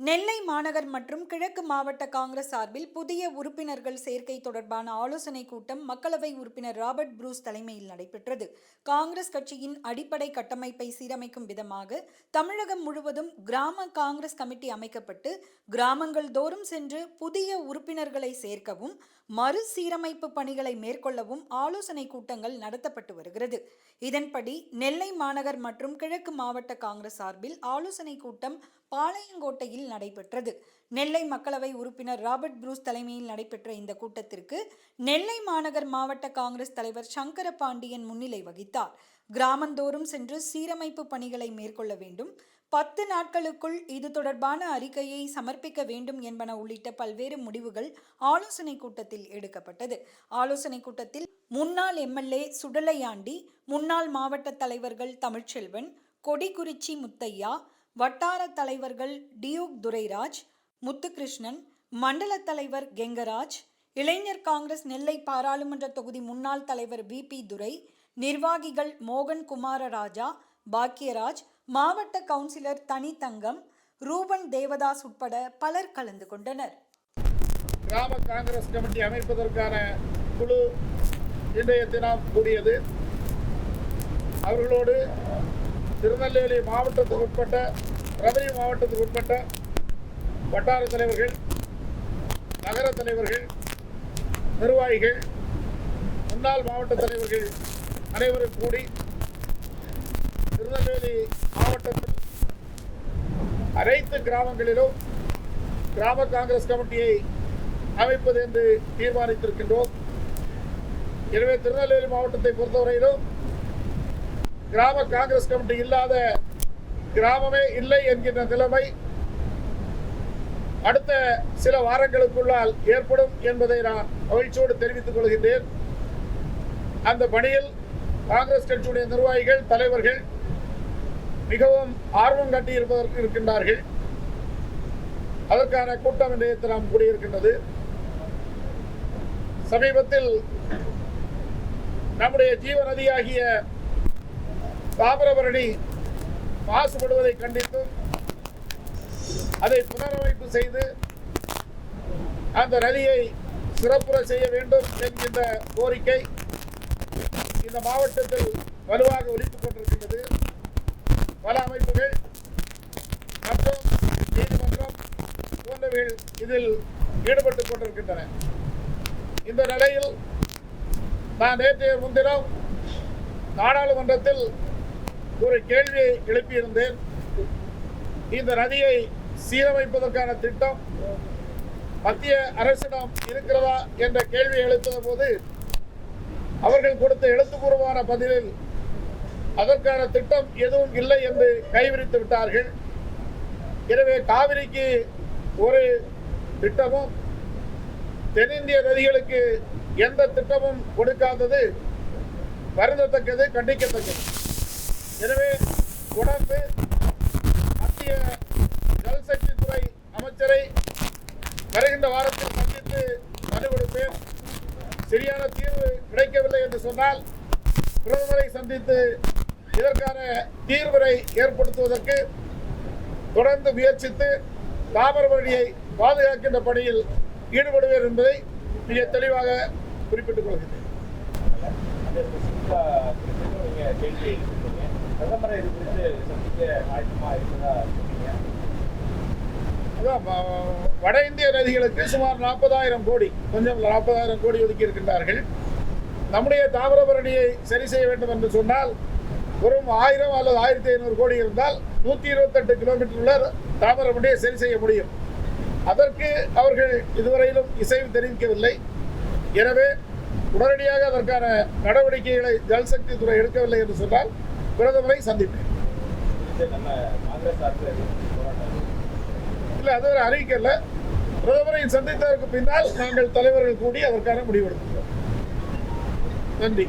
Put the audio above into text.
நெல்லை மாநகர் மற்றும் கிழக்கு மாவட்ட காங்கிரஸ் சார்பில் புதிய உறுப்பினர்கள் சேர்க்கை தொடர்பான ஆலோசனைக் கூட்டம் மக்களவை உறுப்பினர் ராபர்ட் புரூஸ் தலைமையில் நடைபெற்றது. காங்கிரஸ் கட்சியின் அடிப்படை கட்டமைப்பை சீரமைக்கும் விதமாக தமிழகம் முழுவதும் கிராம காங்கிரஸ் கமிட்டி அமைக்கப்பட்டு கிராமங்கள் தோறும் சென்று புதிய உறுப்பினர்களை சேர்க்கவும் மறுசீரமைப்பு பணிகளை மேற்கொள்ளவும் ஆலோசனை கூட்டங்கள் நடத்தப்பட்டு வருகிறது. இதன்படி நெல்லை மாநகர் மற்றும் கிழக்கு மாவட்ட காங்கிரஸ் சார்பில் ஆலோசனைக் கூட்டம் பாளையங்கோட்டையில் நடைபெற்றது. நெல்லை மக்களவை உறுப்பினர் ராபர்ட் புரூஸ் தலைமையில் நடைபெற்ற இந்த கூட்டத்திற்கு நெல்லை மாநகர் மாவட்ட காங்கிரஸ் தலைவர் சங்கர பாண்டியன் முன்னிலை வகித்தார். கிராமந்தோறும் சென்று சீரமைப்பு பணிகளை மேற்கொள்ள வேண்டும். பத்து நாட்களுக்குள் இது தொடர்பான அறிக்கையை சமர்ப்பிக்க வேண்டும் என்பன உள்ளிட்ட பல்வேறு முடிவுகள் ஆலோசனை கூட்டத்தில் எடுக்கப்பட்டது. ஆலோசனை கூட்டத்தில் முன்னாள் எம்எல்ஏ சுடலையாண்டி முன்னாள் மாவட்ட தலைவர்கள் தமிழ்ச்செல்வன் கொடிக்குறிச்சி முத்தையா வட்டார தலைவர்கள் டியூக் துரைராஜ் முத்துகிருஷ்ணன் மண்டல தலைவர் கெங்கராஜ் இளைஞர் காங்கிரஸ் நெல்லை பாராளுமன்ற தொகுதி முன்னாள் தலைவர் வி பி துரை நிர்வாகிகள் மோகன் குமாரராஜா பாக்கியராஜ் மாவட்ட கவுன்சிலர் தனித்தங்கம் ரூபன் தேவதாஸ் உட்பட பலர் கலந்து கொண்டனர். கிராம காங்கிரஸ் கமிட்டி அமைப்பதற்கான குழு இன்றைய தினம் கூடியது. அவர்களோடு திருநெல்வேலி மாவட்டத்துக்கு உட்பட்ட ரதனி மாவட்டத்துக்கு உட்பட்ட வட்டார தலைவர்கள் நகர தலைவர்கள் நிர்வாகிகள் முன்னாள் மாவட்ட தலைவர்கள் அனைவரும் கூடி திருநெல்வேலி மாவட்டத்தில் அனைத்து கிராமங்களிலும் கிராம காங்கிரஸ் கமிட்டியை அமைப்பது என்று தீர்மானித்திருக்கின்றோம். எனவே திருநெல்வேலி மாவட்டத்தை பொறுத்தவரையிலும் கிராம காங்கிரஸ் கமிட்டி இல்லாத கிராமமே இல்லை என்கின்ற நிலைமை அடுத்த சில வாரங்களுக்குள்ளால் ஏற்படும் என்பதை நான் மகிழ்ச்சியோடு தெரிவித்துக் கொள்கின்றேன். அந்த பணியில் காங்கிரஸ் கட்சியுடைய நிர்வாகிகள் தலைவர்கள் மிகவும் ஆர்வம் கட்டியிருப்பதற்கு இருக்கின்றார்கள். அதற்கான கூட்டம் இன்றைய நாம் கூடியிருக்கின்றது. சமீபத்தில் நம்முடைய ஜீவ நதியாகிய தாமிரபரணி மாசுபடுவதை கண்டித்து அதை புனரமைப்பு செய்து அந்த ரலியை சிறப்புற செய்ய வேண்டும் என்கின்ற கோரிக்கை இந்த மாவட்டத்தில் வலுவாக ஒழித்துக் கொண்டிருக்கின்றது. பல அமைப்புகள் மற்றும் நீதிமன்றம் போன்றவைகள் இதில் ஈடுபட்டுக் கொண்டிருக்கின்றன. இந்த நிலையில் நான் நேற்றைய முன்தினம் நாடாளுமன்றத்தில் ஒரு கேள்வியை எழுப்பியிருந்தேன். இந்த நதியை சீரமைப்பதற்கான திட்டம் மத்திய அரசிடம் இருக்கிறதா என்ற கேள்வியை எழுப்பிய போது அவர்கள் கொடுத்த எழுத்துப்பூர்வமான பதிலில் அதற்கான திட்டம் எதுவும் இல்லை என்று கைவிரித்து விட்டார்கள். எனவே காவிரிக்கு ஒரு திட்டமும் தென்னிந்திய நதிகளுக்கு எந்த திட்டமும் கொடுக்காதது வருந்தத்தக்கது கண்டிக்கத்தக்கது. எனவே தொடர்ந்து மத்திய ஜல்சக்தித்துறை அமைச்சரை வருகின்ற வாரத்தில் சந்தித்து மனு கொடுப்பேன் சரியான தீர்வு கிடைக்கவில்லை என்று சொன்னால் பிரதமரை சந்தித்து இதற்கான தீர்வினை ஏற்படுத்துவதற்கு தொடர்ந்து முயற்சித்து தாமிரபரணியை பாதுகாக்கின்ற பணியில் ஈடுபடுவேன் என்பதை மிக தெளிவாக குறிப்பிட்டுக் கொள்கிறேன். அதான் வட இந்திய நதிகளுக்கு சுமார் நாற்பதாயிரம் கோடி கொஞ்சம் நாற்பதாயிரம் கோடி ஒதுக்கி இருக்கின்றார்கள். நம்முடைய தாமிரபரணியை சரி செய்ய வேண்டும் என்று சொன்னால் வெறும் ஆயிரம் அல்லது ஆயிரத்தி ஐநூறு கோடி இருந்தால் நூற்றி இருபத்தெட்டு கிலோமீட்டர் உள்ள தாமிரபரணியை சரி செய்ய முடியும். அதற்கு அவர்கள் இதுவரையிலும் இசைவு தெரிவிக்கவில்லை. எனவே உடனடியாக அதற்கான நடவடிக்கைகளை ஜல்சக்தி துறை எடுக்கவில்லை என்று சொன்னால் பிரதமரை சந்திப்பேன். இல்லை அதுவரை அறிவிக்கல பிரதமரை சந்தித்ததற்கு பின்னால் நாங்கள் தலைவர்கள் கூடி அதற்கான முடிவெடுக்கிறோம் நன்றி.